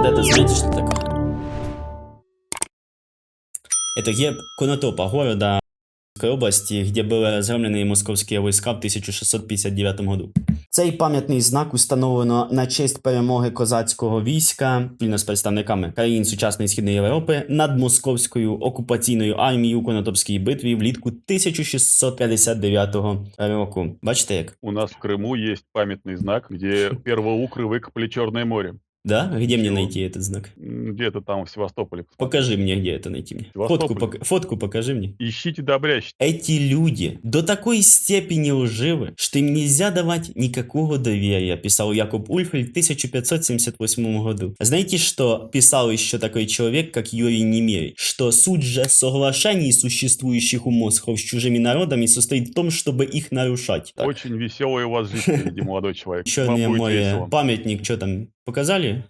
Вот это, знаете, что такое? Это герб Конотопа, города Киевской области, где были разгромлены московські війська в 1659 году. Цей пам'ятний знак установлено на честь перемоги козацького війська спільно з представниками країн сучасної східної Європи над московською окупаційною армією у Конотопській битві влітку 1659 року. Бачите як? У нас в Крыму есть памятный знак, где первоукры выкопали Черное море. Да? Где мне найти этот знак? Где-то там в Севастополе. Покажи мне, где это найти мне. Фотку, пок- фотку покажи мне. Ищите добрящите. Эти люди до такой степени лживы, что им нельзя давать никакого доверия, писал Якоб Ульфель в 1578 году. Знаете, что писал еще такой человек, как Юрий Немерий? Что суть же соглашений, существующих у Москов с чужими народами, состоит в том, чтобы их нарушать. Так. Очень веселый у вас жизнь молодой человек. Будет море, памятник, что там, показали?